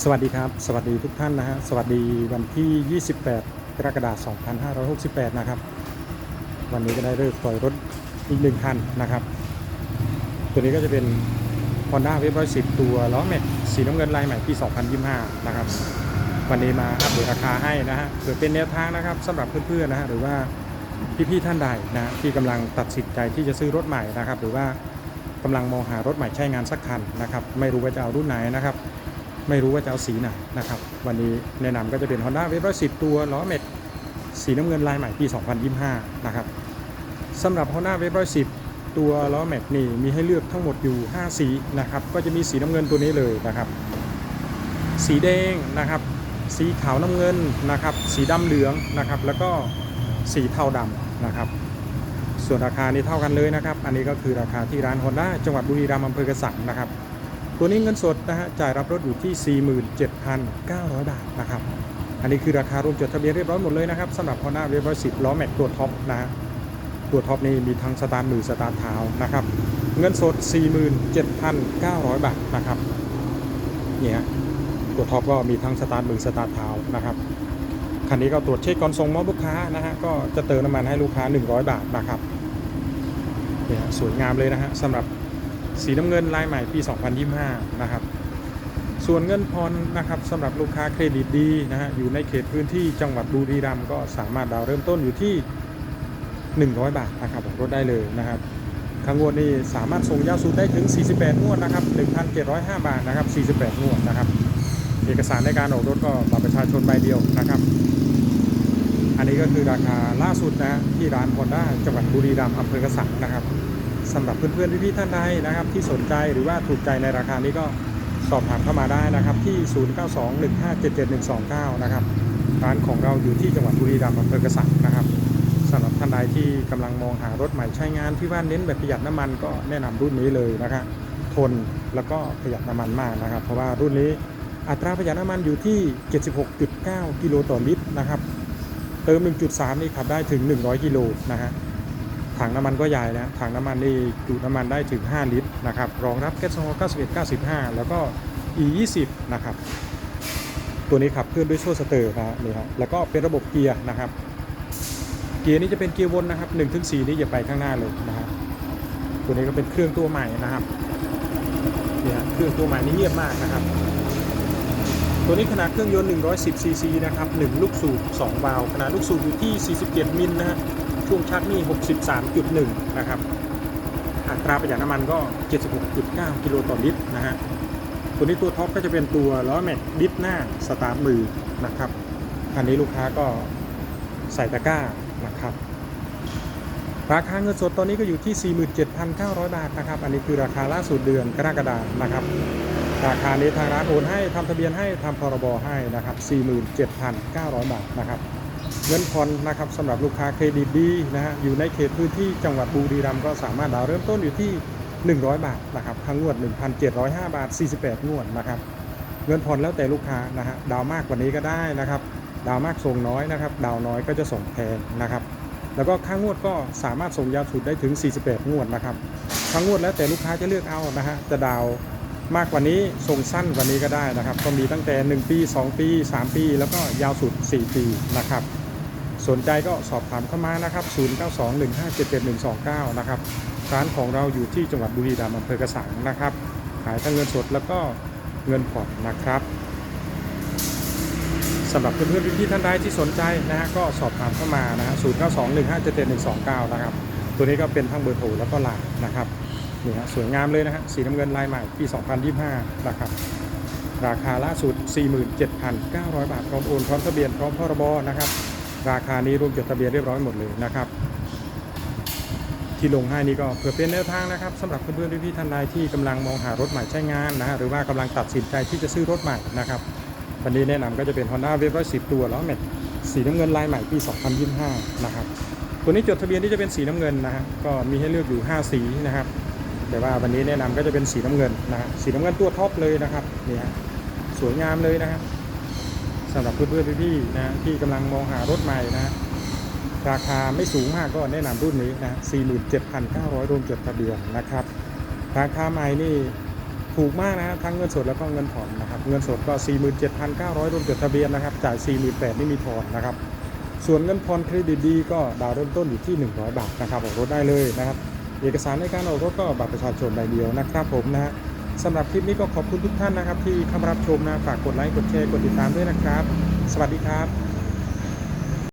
สวัสดีครับ สวัสดีทุกท่านนะฮะ สวัสดีวันที่ 28 กรกฎาคม 2568 นะครับ วันนี้ก็ได้เลิกปล่อยรถอีกหนึ่งคันนะครับ ตัวนี้ก็จะเป็น Honda w a v 110 ตัวล้อแม็กสีน้ำเงินลายใหม่ปี 2025 นะครับ วันนี้มาอัปเดตราคาให้นะฮะเพื่อเป็นแนวทางนะครับสำหรับเพื่อนๆนะฮะหรือว่าพี่ๆท่านใดนะฮะที่กำลังตัดสินใจที่จะซื้อรถใหม่นะครับ หรือว่ากำลังมองหารถใหม่ใช้งานสักคันนะครับ ไม่รู้ว่าจะเอารุ่นไหนนะครับ ไม่รู้ว่าจะเอาสีไหนนะครับ วันนี้แนะนำก็จะเป็น Honda w a v 110 ตัวล้อเม็ดสีน้ำเงินลายใหม่ปี 2025 นะครับสำหรับ Honda w a v 110 ตัวล้อแม็กนี่มีให้เลือกทั้งหมดอยู่ 5 สีนะครับ ก็จะมีสีน้ำเงินตัวนี้เลยนะครับ สีแดงนะครับ สีขาวน้ำเงินนะครับ สีดำเหลืองนะครับ แล้วก็สีเทาดำนะครับ ส่วนราคานี่เท่ากันเลยนะครับ อันนี้ก็คือราคาที่ร้าน Honda จังหวัดบุรีรัมย์อำเภอกระสังนะครับ ตัวนี้เงินสดนะฮะจ่ายรับรถอยู่ที่ 47,900 บาทนะครับ อันนี้คือราคารวมจดทะเบียนเรียบร้อยหมดเลยนะครับสำหรับ Honda w a v 110 ล้อแม็กตัวท็อปนะฮะตัวท็อปนี่มีทั้งสตาร์มือสตาร์เท้านะครับ เงินสด 47,900 บาทนะครับเนี่ยฮะตัวท็อปก็มีทั้งสตาร์มือสตาร์เท้านะครับคันนี้ก็ตรวจเช็คก่อนส่งมอบลูกค้านะฮะก็จะเติมน้ำมันให้ลูกค้า 100 บาทนะครับเนี่ยสวยงามเลยนะฮะสำหรับ สีน้ำเงินลายใหม่ปี 2025 นะครับ ส่วนเงินพรนะครับสำหรับลูกค้าเครดิตดีนะฮะอยู่ในเขตพื้นที่จังหวัดบุรีรัมย์ก็สามารถดาวเริ่มต้นอยู่ที่ 100 บาทนะครับของรถได้เลยนะครับครั้งงวดนี้สามารถส่งยาวสุดได้ถึง 48 งวดนะครับ 1,705 บาทนะครับ 48 งวดนะครับ เอกสารในการออกรถก็บัตรประชาชนใบเดียวนะครับ อันนี้ก็คือราคาล่าสุดนะฮะที่ร้านฮอนด้าจังหวัดบุรีรัมย์อำเภอกระสังนะครับ สำหรับเพื่อนๆพี่ๆท่านใดนะครับ ที่สนใจหรือว่าถูกใจในราคานี้ก็สอบถามเข้ามาได้นะครับ ที่ 0921577129 นะครับร้านของเราอยู่ที่จังหวัดบุรีรัมย์อำเภอกระสังนะครับสำหรับท่านใดที่กำลังมองหารถใหม่ใช้งานที่ว่าเน้นแบบประหยัดน้ำมันก็แนะนำรุ่นนี้เลยนะครับทนแล้วก็ประหยัดน้ำมันมากนะครับ เพราะว่ารุ่นนี้อัตราประหยัดน้ำมันอยู่ที่ 76.9 กิโลต่อลิตรนะครับ เติม 1.3 นี่ขับได้ถึง 100 กิโลนะฮะ ถังน้ำมันก็ใหญ่นะถังน้ำมันนี่จุน้ำมันได้ถึง 5 ลิตรนะครับรองรับแก๊สโซฮอล์91 95 แล้วก็ E 20 นะครับตัวนี้ขับเคลื่อนด้วยโซ่สเตอร์นะนี่ครับแล้วก็เป็นระบบเกียร์นะครับ เกียร์นี้จะเป็นเกียร์วนนะครับ1ถึง4นี่อย่าไปข้างหน้าเลยนะฮะตัวนี้ก็เป็นเครื่องตัวใหม่นะครับเนี่ยเครื่องตัวใหม่นี่เงียบมากนะครับ ตัวนี้ขนาดเครื่องยนต์110ซีซีนะครับ1ลูกสูบ2วาล์วขนาดลูกสูบอยู่ที่ 47 มิลนะฮะ ช่วงชักนี่ 63.1 นะครับ อัตราประหยัดน้ำมันก็ 76.9 กิโลต่อลิตรนะฮะ ตัวนี้ตัวท็อปก็จะเป็นตัวล้อแม็กดิฟหน้าสตาร์ทมือนะครับ อันนี้ลูกค้าก็ใส่ตะกร้านะครับราคาเงินสดตอนนี้ก็อยู่ที่ 47,900 บาทนะครับ อันนี้คือราคาล่าสุดเดือนกรกฎาคมนะครับ ราคานี้ทางร้านโอนให้ทำทะเบียนให้ทำพรบให้นะครับ 47,900 บาทนะครับ งินผ่อนนะครับสำหรับลูกค้าเครดิตดีนะฮะอยู่ในเขตพื้นที่จังหวัดบุรีรัมย์ก็สามารถดาวเริ่มต้นอยู่ที่ 100 บาทนะครับทั้งงวด 1,705 บาท 48 งวดนะครับเงินผ่อนแล้วแต่ลูกค้านะฮะดาวมากกว่านี้ก็ได้นะครับ ดาวมากส่งน้อยนะครับดาวน้อยก็จะส่งแพงนะครับแล้วก็ค่างวดก็สามารถส่งยาวสุดได้ถึง 48 งวดนะครับค่างวดแล้วแต่ลูกค้าจะเลือกเอานะฮะจะดาวมากกว่านี้ส่งสั้นกว่านี้ก็ได้นะครับ ก็มีตั้งแต่ 1 ปี 2 ปี 3 ปี แล้วก็ยาวสุด 4 ปีนะครับ สนใจก็สอบถามเข้ามานะครับ 0921577129 นะครับ ร้านของเราอยู่ที่จังหวัดบุรีรัมย์อำเภอกระสังนะครับ ขายทั้งเงินสดแล้วก็เงินผ่อนนะครับสำหรับเพื่อนๆพี่ๆท่านใดที่สนใจนะฮะก็สอบถามเข้ามานะฮะ0921577129 นะครับ ตัวนี้ก็เป็นทั้งเบอร์โทรแล้วก็ไลน์นะครับนี่ฮะสวยงามเลยนะฮะสีน้ำเงินลายใหม่ปี 2025 นะครับ ราคาล่าสุด 47,900 บาทพร้อมโอนพร้อมทะเบียนพร้อมพรบนะครับ ราคานี้รวมจดทะเบียนเรียบร้อยหมดเลยนะครับ ที่ลงให้นี่ก็เพื่อเป็นแนวทางนะครับสำหรับเพื่อนๆพี่ๆท่านใดที่กำลังมองหารถใหม่ใช้งานนะฮะหรือว่ากำลังตัดสินใจที่จะซื้อรถใหม่นะครับวันนี้แนะนำก็จะเป็น Honda w a v 110 ตัวล้อแม็กสีน้ำเงินลายใหม่ปี 2025 นะครับตัวนี้จดทะเบียนที่จะเป็นสีน้ำเงินนะฮะก็มีให้เลือกอยู่ 5 สีนะครับ แต่ว่าวันนี้แนะนำก็จะเป็นสีน้ำเงินนะฮะสีน้ำเงินตัวท็อปเลยนะครับนี่ฮะสวยงามเลยนะฮะ สำหรับเพื่อนๆพี่ๆนะฮะที่กำลังมองหารถใหม่นะราคาไม่สูงมากก็แนะนำรุ่นนี้นะ47,900รวมจดทะเบียนนะครับ ราคาใหม่นี่ถูกมากนะฮะทั้งเงินสดแล้วก็เงินผ่อนนะครับ เงินสดก็ 47,900รวมจดทะเบียนนะครับ จ่าย 48,000นี่มีผ่อนนะครับ ส่วนเงินผ่อนเครดิตดีก็ดาวน์เริ่มต้นอยู่ที่ 100 บาทนะครับออกรถได้เลยนะครับ เอกสารในการออกรถก็บัตรประชาชนใบเดียวนะครับผมนะฮะ สำหรับคลิปนี้ก็ขอบคุณทุกท่านนะครับ ที่เข้ามารับชมนะฝากกดไลค์กดแชร์กดติดตามด้วยนะครับ สวัสดีครับ